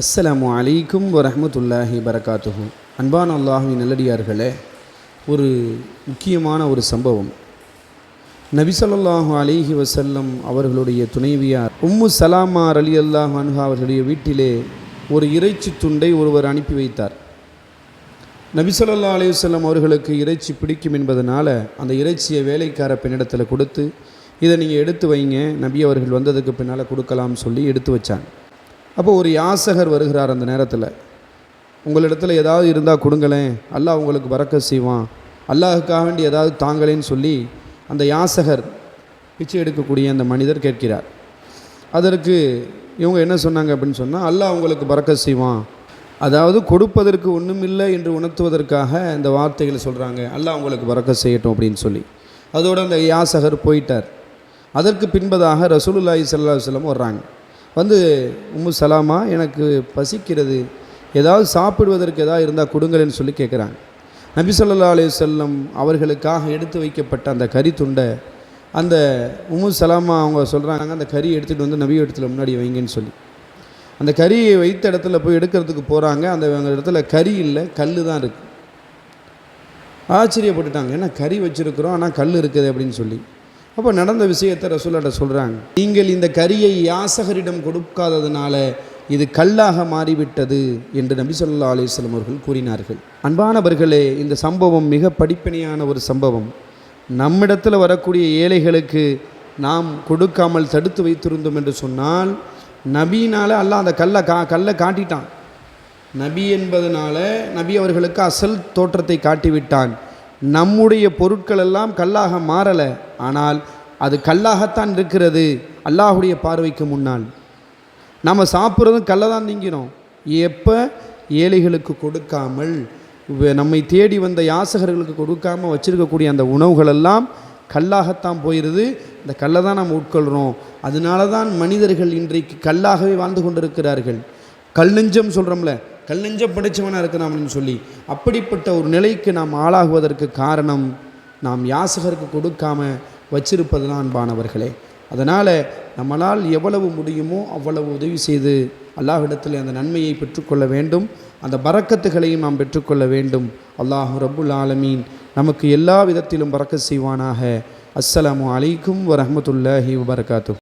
அஸ்ஸலாமு அலைக்கும் வரமத்துல்லாஹி வரகாத்துஹு. அன்பான அல்லாஹுவின் நல்லடியார்களே ஒரு முக்கியமான ஒரு சம்பவம். நபிசல்லாஹு அலிஹி வசல்லம் அவர்களுடைய துணைவியார் உம்மு சலாமார் அலி அல்லாஹ் அன்ஹா அவர்களுடைய வீட்டிலே ஒரு இறைச்சி துண்டை ஒருவர் அனுப்பி வைத்தார். நபிசல்லா அலி வல்லம் அவர்களுக்கு இறைச்சி பிடிக்கும் என்பதனால் அந்த இறைச்சியை வேலைக்கார பெண்ணிடத்தில் கொடுத்து இதை நீங்கள் எடுத்து வைங்க நபி அவர்கள் வந்ததுக்கு பின்னால் கொடுக்கலாம்னு சொல்லி எடுத்து வச்சாங்க. அப்போ ஒரு யாசகர் வருகிறார் அந்த நேரத்தில். உங்களிடத்தில் ஏதாவது இருந்தால் கொடுங்களேன். அல்லாஹ் உங்களுக்கு பறக்க செய்வான். அல்லாஹுக்காக வேண்டி ஏதாவது தாங்களேன்னு சொல்லி அந்த யாசகர் பிச்சை எடுக்கக்கூடிய அந்த மனிதர் கேட்கிறார். அதற்கு இவங்க என்ன சொன்னாங்க அப்படின்னு சொன்னால் அல்லாஹ் உங்களுக்கு பறக்க செய்வான். அதாவது கொடுப்பதற்கு ஒன்றுமில்லை என்று உணர்த்துவதற்காக இந்த வார்த்தைகளை சொல்கிறாங்க அல்லாஹ் உங்களுக்கு பறக்க செய்யட்டும் அப்படின்னு சொல்லி. அதோடு அந்த யாசகர் போயிட்டார். அதற்கு பின்பதாக ரசூலுல்லாஹி ஸல்லல்லாஹு அலைஹி வர்றாங்க. வந்து உம்மு சலாமா எனக்கு பசிக்கிறது. ஏதாவது சாப்பிடுவதற்கு ஏதாவது இருந்தால் கொடுங்களேன்னு சொல்லி கேட்குறாங்க நபி சொல்லா அலி செல்லம் அவர்களுக்காக எடுத்து வைக்கப்பட்ட அந்த கறி துண்டை அந்த உமு சலாமா அவங்க சொல்கிறாங்க அந்த கறி எடுத்துகிட்டு வந்து நபி இடத்துல முன்னாடி வைங்கன்னு சொல்லி. அந்த கறியை வைத்த இடத்துல போய் எடுக்கிறதுக்கு போகிறாங்க அந்த அந்த இடத்துல கறி இல்லை கல் தான் இருக்குது ஆச்சரியப்பட்டுட்டாங்க. ஏன்னா கறி வச்சுருக்குறோம் ஆனால் கல் இருக்குது அப்படின்னு சொல்லி. அப்போ நடந்த விஷயத்தை ரசூலாட்ட சொல்கிறாங்க நீங்கள் இந்த கரியை யாசகரிடம் கொடுக்காததுனால இது கல்லாக மாறிவிட்டது என்று நபி சொல்லா அலிஸ்லம் அவர்கள் கூறினார்கள். அன்பானவர்களே இந்த சம்பவம் மிக படிப்பினையான ஒரு சம்பவம். நம்மிடத்தில் வரக்கூடிய ஏழைகளுக்கு நாம் கொடுக்காமல் தடுத்து வைத்திருந்தோம் என்று சொன்னால் நபியினால் அல்லாஹ் அந்த கல்லை கா கல்லை காட்டிட்டான். நபி என்பதனால நபி அவர்களுக்கு அசல் தோற்றத்தை காட்டிவிட்டான். நம்முடைய பொருட்கள் எல்லாம் கல்லாக மாறலை ஆனால் அது கல்லாகத்தான் இருக்கிறது அல்லாஹுடைய பார்வைக்கு முன்னால். நம்ம சாப்பிட்றதும் கல்லை தான் திங்கிறோம் எப்போ? ஏழைகளுக்கு கொடுக்காமல் நம்மை தேடி வந்த யாசகர்களுக்கு கொடுக்காம வச்சுருக்கக்கூடிய அந்த உணவுகளெல்லாம் கல்லாகத்தான் போயிடுது இந்த கல்லை தான் நாம் உட்கொள்கிறோம் அதனால தான் மனிதர்கள் இன்றைக்கு கல்லாகவே வாழ்ந்து கொண்டிருக்கிறார்கள். கல் நெஞ்சம் சொல்கிறோம்ல கல் நெஞ்ச படைச்சவனாக இருக்கிறான் அப்படின்னு சொல்லி அப்படிப்பட்ட ஒரு நிலைக்கு நாம் ஆளாகுவதற்கு காரணம் நாம் யாசகருக்கு கொடுக்காம வச்சிருப்பது தான் அன்பானவர்களே. அதனால் நம்மளால் எவ்வளவு முடியுமோ அவ்வளவு உதவி செய்து அல்லாஹிடத்தில் அந்த நன்மையை பெற்றுக்கொள்ள வேண்டும். அந்த பறக்கத்துகளையும் நாம் பெற்றுக்கொள்ள வேண்டும். அல்லாஹ் ரபுல் ஆலமீன் நமக்கு எல்லா விதத்திலும் பறக்க செய்வானாக. அஸ்ஸலாமு அலைக்கும் வரமத்துல்லாஹி வபர்காத்து